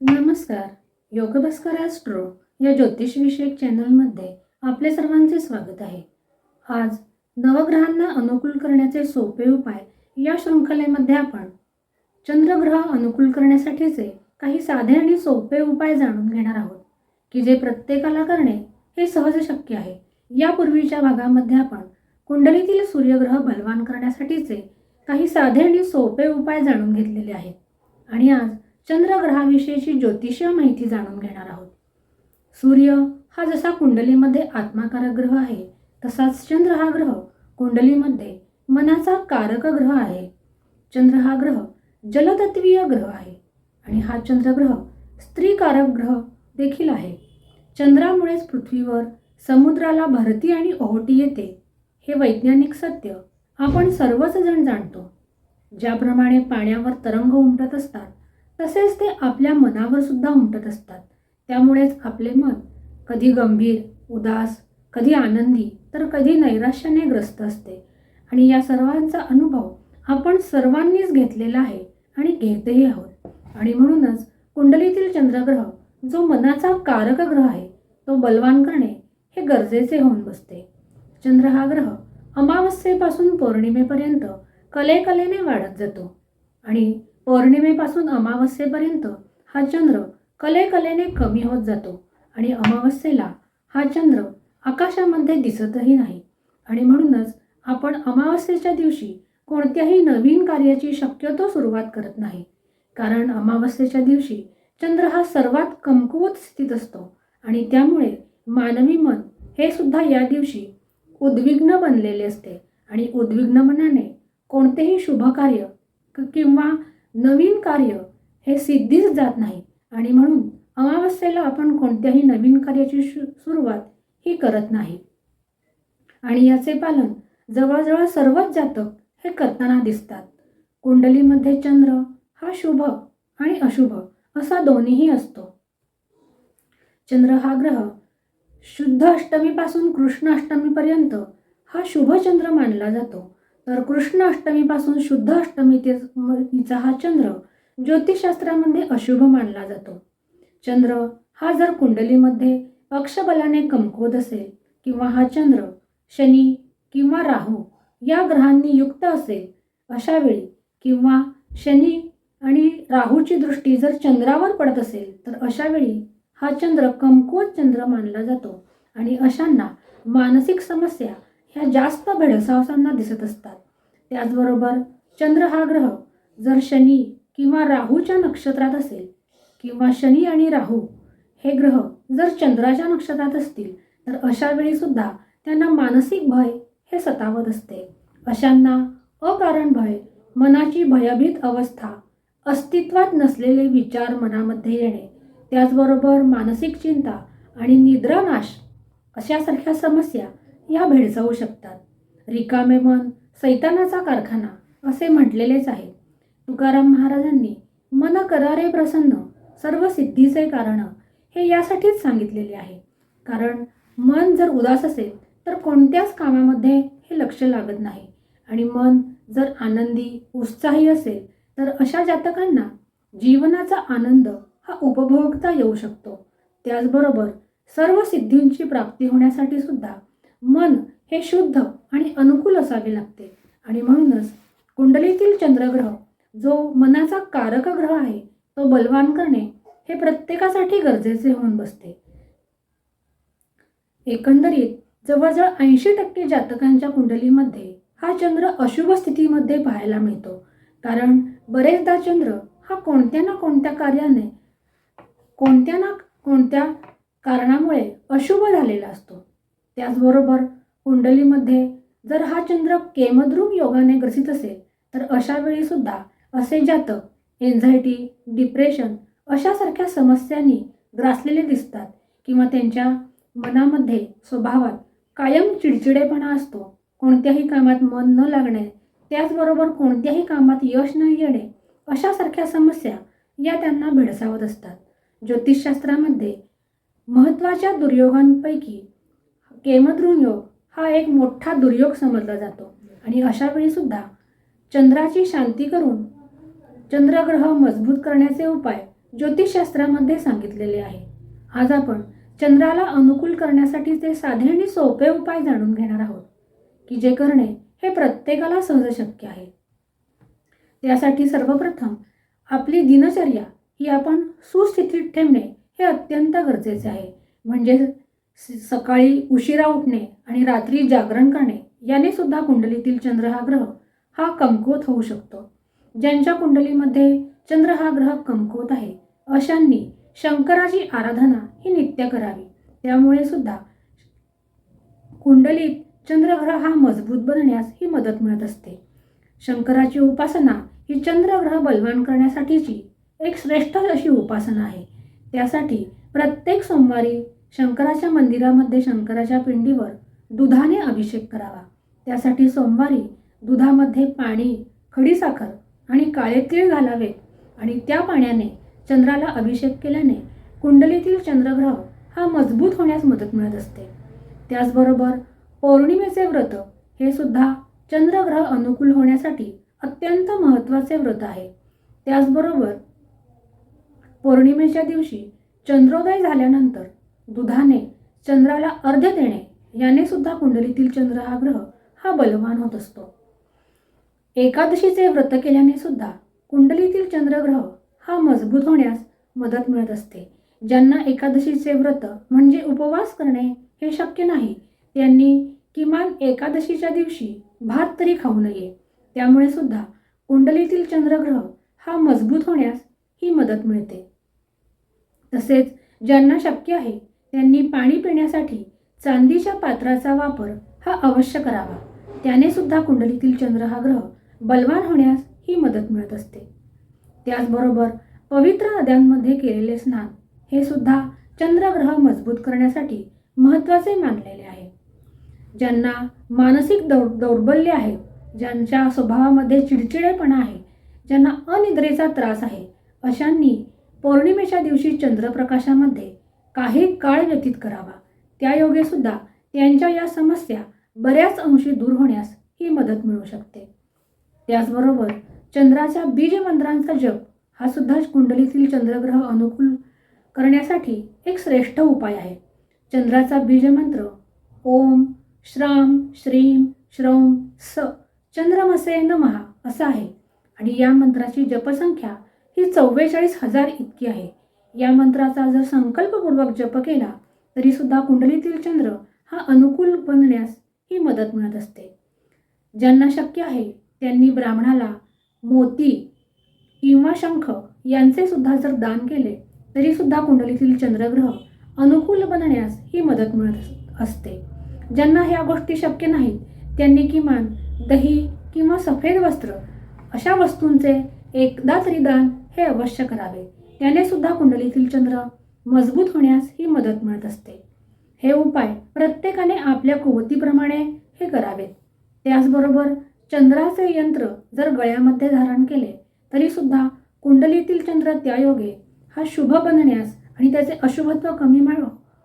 नमस्कार. योगभास्कर ॲस्ट्रो या ज्योतिषविषयक चॅनलमध्ये आपले सर्वांचे स्वागत आहे. आज नवग्रहांना अनुकूल करण्याचे सोपे उपाय या शृंखलेमध्ये आपण चंद्रग्रह अनुकूल करण्यासाठीचे काही साधे आणि सोपे उपाय जाणून घेणार आहोत की जे प्रत्येकाला करणे हे सहज शक्य आहे. यापूर्वीच्या भागामध्ये आपण कुंडलीतील सूर्यग्रह बलवान करण्यासाठीचे काही साधे आणि सोपे उपाय जाणून घेतलेले आहेत. आणि आज चंद्रग्रहाविषयीची ज्योतिषीय माहिती जाणून घेणार आहोत. सूर्य हा जसा कुंडलीमध्ये आत्माकारक ग्रह आहे तसाच चंद्र हा ग्रह कुंडलीमध्ये मनाचा कारक ग्रह आहे. चंद्र हा ग्रह जलतत्वीय ग्रह आहे आणि हा चंद्रग्रह स्त्रीकारक ग्रह देखील आहे. चंद्रामुळेच पृथ्वीवर समुद्राला भरती आणि ओहोटी येते हे वैज्ञानिक सत्य आपण सर्वच जण जाणतो. ज्याप्रमाणे पाण्यावर तरंग उमटत असतात तसेच ते आपल्या मनावर सुद्धा उमटत असतात. त्यामुळेच आपले मन कधी गंभीर उदास कधी आनंदी तर कधी नैराश्याने ग्रस्त असते. आणि या सर्वांचा अनुभव आपण सर्वांनीच घेतलेला आहे आणि घेतही आहोत. आणि म्हणूनच कुंडलीतील चंद्रग्रह जो मनाचा कारक ग्रह आहे तो बलवान करणे हे गरजेचे होऊन बसते. चंद्र हा ग्रह अमावस्येपासून पौर्णिमेपर्यंत कलेकलेने वाढत जातो. आणि पौर्णिमेपासून अमावस्येपर्यंत हा चंद्र कलेकलेने कमी होत जातो आणि अमावस्येला हा चंद्र आकाशामध्ये दिसतही नाही. आणि म्हणूनच आपण अमावस्येच्या दिवशी कोणत्याही नवीन कार्याची शक्यतो सुरुवात करत नाही. कारण अमावस्येच्या दिवशी चंद्र हा सर्वात कमकुवत स्थितीत असतो आणि त्यामुळे मानवी मन हे सुद्धा या दिवशी उद्विग्न बनलेले असते. आणि उद्विग्न मनाने कोणतेही शुभकार्य क- किंवा नवीन कार्य हे सिद्धीच जात नाही. आणि म्हणून अमावस्येला आपण कोणत्याही नवीन कार्याची शु सुरुवात ही करत नाही. आणि याचे पालन जवळजवळ सर्वच जातक हे करताना दिसतात. कुंडलीमध्ये चंद्र हा शुभ आणि अशुभ असा दोन्हीही असतो. चंद्र हा ग्रह शुद्ध अष्टमीपासून कृष्ण अष्टमीपर्यंत हा शुभ चंद्र मानला जातो. तर कृष्ण अष्टमीपासून शुद्ध अष्टमी ते हा चंद्र ज्योतिषशास्त्रामध्ये अशुभ मानला जातो. चंद्र हा जर कुंडलीमध्ये पक्षबलाने कमकुवत असेल किंवा हा चंद्र शनी किंवा राहू या ग्रहांनी युक्त असेल अशा वेळी किंवा शनी आणि राहूची दृष्टी जर चंद्रावर पडत असेल तर अशा वेळी हा चंद्र कमकुवत चंद्र मानला जातो. आणि अशांना मानसिक समस्या ह्या जास्त भेडसावसांना दिसत असतात. त्याचबरोबर चंद्र हा ग्रह जर शनी किंवा राहूच्या नक्षत्रात असेल किंवा शनी आणि राहू हे ग्रह जर चंद्राच्या नक्षत्रात असतील तर अशा वेळीसुद्धा त्यांना मानसिक भय हे सतावत असते. अशांना अकारण भय मनाची भयभीत अवस्था अस्तित्वात नसलेले विचार मनामध्ये येणे त्याचबरोबर मानसिक चिंता आणि निद्रानाश अशासारख्या समस्या या भेडसावू शकतात. रिकामे मन सैतानाचा कारखाना असे म्हटलेलेच आहे. तुकाराम महाराजांनी मन करारे प्रसन्न सर्व सिद्धीचे कारण हे यासाठीच सांगितलेले आहे. कारण मन जर उदास असेल तर कोणत्याच कामामध्ये हे लक्ष लागत नाही. आणि मन जर आनंदी उत्साही असेल तर अशा जातकांना जीवनाचा आनंद हा उपभोगता येऊ शकतो. त्याचबरोबर सर्व सिद्धींची प्राप्ती होण्यासाठी सुद्धा मन हे शुद्ध आणि अनुकूल असावे लागते. आणि म्हणूनच कुंडलीतील चंद्रग्रह जो मनाचा कारक ग्रह आहे तो बलवान करणे हे प्रत्येकासाठी गरजेचे होऊन बसते. एकंदरीत जवळजवळ ऐंशी टक्के जातकांच्या कुंडलीमध्ये हा चंद्र अशुभ स्थितीमध्ये पाहायला मिळतो. कारण बरेचदा चंद्र हा कोणत्या ना कोणत्या कार्याने कोणत्या ना कोणत्या कारणामुळे अशुभ झालेला असतो. त्याचबरोबर कुंडलीमध्ये जर हा चंद्र केमद्रुम योगाने ग्रसित असेल तर अशा वेळी सुद्धा असे जातक एन्झायटी डिप्रेशन अशासारख्या समस्यांनी ग्रासलेले दिसतात किंवा त्यांच्या मनामध्ये स्वभावात कायम चिडचिडेपणा असतो. कोणत्याही कामात मन न लागणे त्याचबरोबर कोणत्याही कामात यश न येणे अशासारख्या समस्या या त्यांना भेडसावत असतात. ज्योतिषशास्त्रामध्ये महत्त्वाच्या दुर्योगांपैकी केमद्रुम योग हा एक मोठा दुर्योग समजला जातो. आणि अशा वेळी सुद्धा चंद्राची शांती करून चंद्रग्रह मजबूत करण्याचे उपाय ज्योतिषशास्त्रामध्ये सांगितलेले आहे. आज आपण चंद्राला अनुकूल करण्यासाठीचे साधे आणि सोपे उपाय जाणून घेणार आहोत की जे करणे हे प्रत्येकाला सहज शक्य आहे. त्यासाठी सर्वप्रथम आपली दिनचर्या ही आपण सुस्थितीत ठेवणे हे अत्यंत गरजेचे आहे. म्हणजे सकाळी उशिरा उठणे आणि रात्री जागरण करणे याने सुद्धा कुंडलीतील चंद्र हा ग्रह हा कमकुवत होऊ शकतो. ज्यांच्या कुंडलीमध्ये चंद्र हा ग्रह कमकुवत आहे अशांनी शंकराची आराधना ही नित्य करावी. त्यामुळे सुद्धा कुंडलीत चंद्रग्रह हा मजबूत बनण्यास ही मदत मिळत असते. शंकराची उपासना ही चंद्रग्रह बलवान करण्यासाठीची एक श्रेष्ठ अशी उपासना आहे. त्यासाठी प्रत्येक सोमवारी शंकराच्या मंदिरामध्ये शंकराच्या पिंडीवर दुधाने अभिषेक करावा. त्यासाठी सोमवारी दुधामध्ये पाणी खडीसाखर आणि काळे तीळ घालावेत आणि त्या पाण्याने चंद्राला अभिषेक केल्याने कुंडलीतील चंद्रग्रह हा मजबूत होण्यास मदत मिळत असते. त्याचबरोबर पौर्णिमेचे व्रत हे सुद्धा चंद्रग्रह अनुकूल होण्यासाठी अत्यंत महत्त्वाचे व्रत आहे. त्याचबरोबर पौर्णिमेच्या दिवशी चंद्रोदय झाल्यानंतर दुधाने चंद्राला अर्ध देणे याने सुद्धा कुंडलीतील चंद्र हा ग्रह हा बलवान होत असतो. एकादशीचे व्रत केल्याने सुद्धा कुंडलीतील चंद्रग्रह हा मजबूत होण्यास मदत मिळत असते. ज्यांना एकादशीचे व्रत म्हणजे उपवास करणे हे शक्य नाही त्यांनी किमान एकादशीच्या दिवशी भात तरी खाऊ नये. त्यामुळे सुद्धा कुंडलीतील चंद्रग्रह हा मजबूत होण्यास ही मदत मिळते. तसेच ज्यांना शक्य आहे त्यांनी पाणी पिण्यासाठी चांदीच्या पात्राचा वापर हा अवश्य करावा. त्याने सुद्धा कुंडलीतील चंद्र हा ग्रह बलवान होण्यास ही मदत मिळत असते. त्याचबरोबर पवित्र नद्यांमध्ये केलेले स्नान हे सुद्धा चंद्रग्रह मजबूत करण्यासाठी महत्त्वाचे मानलेले आहे. ज्यांना मानसिक दौ दौर्बल्य आहे ज्यांच्या स्वभावामध्ये चिडचिडेपणा आहे ज्यांना अनिद्रेचा त्रास आहे अशांनी पौर्णिमेच्या दिवशी चंद्रप्रकाशामध्ये काही काळ व्यतीत करावा. त्यायोगे सुद्धा त्यांच्या या समस्या बऱ्याच अंशी दूर होण्यास ही मदत मिळू शकते. त्याचबरोबर चंद्राच्या बीज मंत्रांचा जप हा सुद्धा कुंडलीतील चंद्रग्रह अनुकूल करण्यासाठी एक श्रेष्ठ उपाय आहे. चंद्राचा बीजमंत्र ओम श्राम श्रीम श्रौम स चंद्रमसे नमहा असा आहे. आणि या मंत्राची जपसंख्या ही चव्वेचाळीस हजार इतकी आहे. या मंत्राचा जर संकल्पपूर्वक जप केला तरी सुद्धा कुंडलीतील चंद्र हा अनुकूल बनण्यास ही मदत मिळत असते. ज्यांना शक्य आहे त्यांनी ब्राह्मणाला मोती किंवा शंख यांचे सुद्धा जर दान केले तरी सुद्धा कुंडलीतील चंद्रग्रह अनुकूल बनण्यास ही मदत मिळत असते. ज्यांना ह्या गोष्टी शक्य नाहीत त्यांनी किमान दही किंवा सफेद वस्त्र अशा वस्तूंचे एकदा तरी दान हे अवश्य करावे. त्याने सुद्धा कुंडलीतील चंद्र मजबूत होण्यास ही मदत मिळत असते. हे उपाय प्रत्येकाने आपल्या कुवतीप्रमाणे हे करावेत. त्याचबरोबर चंद्राचे यंत्र जर गळ्यामध्ये धारण केले तरी सुद्धा कुंडलीतील चंद्र त्यायोगे हा शुभ बनण्यास आणि त्याचे अशुभत्व कमी मिळ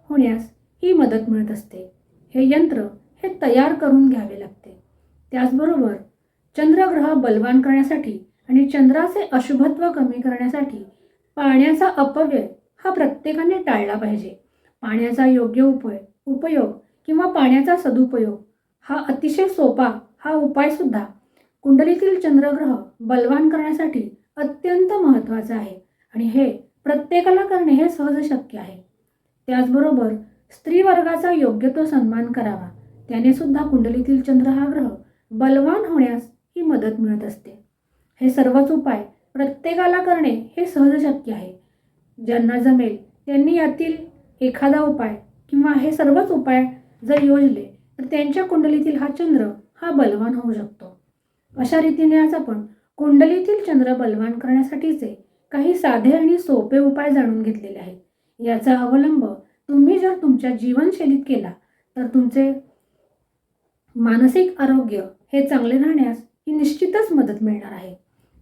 होण्यास ही मदत मिळत असते. हे यंत्र हे तयार करून घ्यावे लागते. त्याचबरोबर चंद्रग्रह बलवान करण्यासाठी आणि चंद्राचे अशुभत्व कमी करण्यासाठी पाण्याचा अपव्यय हा प्रत्येकाने टाळला पाहिजे. पाण्याचा योग्य उपय उपयोग किंवा पाण्याचा सदुपयोग हा अतिशय सोपा हा उपायसुद्धा कुंडलीतील चंद्रग्रह बलवान करण्यासाठी अत्यंत महत्त्वाचा आहे आणि हे प्रत्येकाला करणे हे सहज शक्य आहे. त्याचबरोबर स्त्री वर्गाचा योग्य तो सन्मान करावा त्याने सुद्धा कुंडलीतील चंद्र हा ग्रह बलवान होण्यास ही मदत मिळत असते. हे सर्वच उपाय प्रत्येकाला करणे हे सहज शक्य आहे. ज्यांना जमेल त्यांनी यातील एखादा उपाय किंवा हे सर्वच उपाय जर योजले तर त्यांच्या कुंडलीतील हा चंद्र हा बलवान होऊ शकतो. अशा रीतीने आज आपण कुंडलीतील चंद्र बलवान करण्यासाठीचे काही साधे आणि सोपे उपाय जाणून घेतलेले आहेत. याचा अवलंब तुम्ही जर तुमच्या जीवनशैलीत केला तर तुमचे मानसिक आरोग्य हे चांगले राहण्यास ही निश्चितच मदत मिळणार आहे.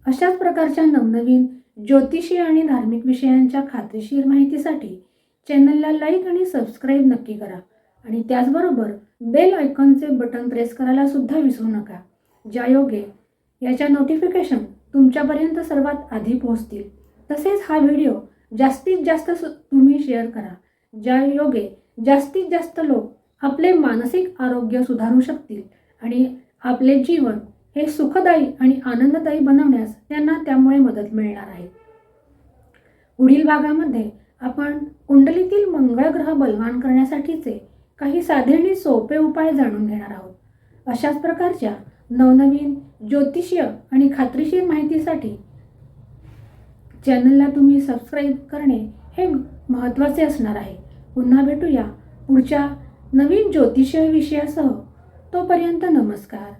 अशाच प्रकारच्या नवनवीन ज्योतिषी आणि धार्मिक विषयांच्या खात्रीशीर माहितीसाठी चॅनलला लाईक आणि सबस्क्राईब नक्की करा. आणि त्याचबरोबर बेल आयकॉनचे बटन प्रेस करायला सुद्धा विसरू नका. ज्या योगे याच्या नोटिफिकेशन तुमच्यापर्यंत सर्वात आधी पोहोचतील. तसेच हा व्हिडिओ जास्तीत जास्त सु- तुम्ही शेअर करा. ज्या योगे जास्तीत जास्त लोक आपले मानसिक आरोग्य सुधारू शकतील आणि आपले जीवन हे सुखदायी आणि आनंददायी बनवण्यास त्यांना त्यामुळे मदत मिळणार आहे. पुढील भागामध्ये आपण कुंडलीतील मंगळ ग्रह बलवान करण्यासाठीचे काही साधे आणि सोपे उपाय जाणून घेणार आहोत. अशाच प्रकारच्या नवनवीन ज्योतिषीय आणि खात्रीशीर माहितीसाठी चॅनलला तुम्ही सबस्क्राईब करणे हे महत्त्वाचे असणार आहे. पुन्हा भेटूया पुढच्या नवीन ज्योतिषीय विषयासह. तोपर्यंत नमस्कार.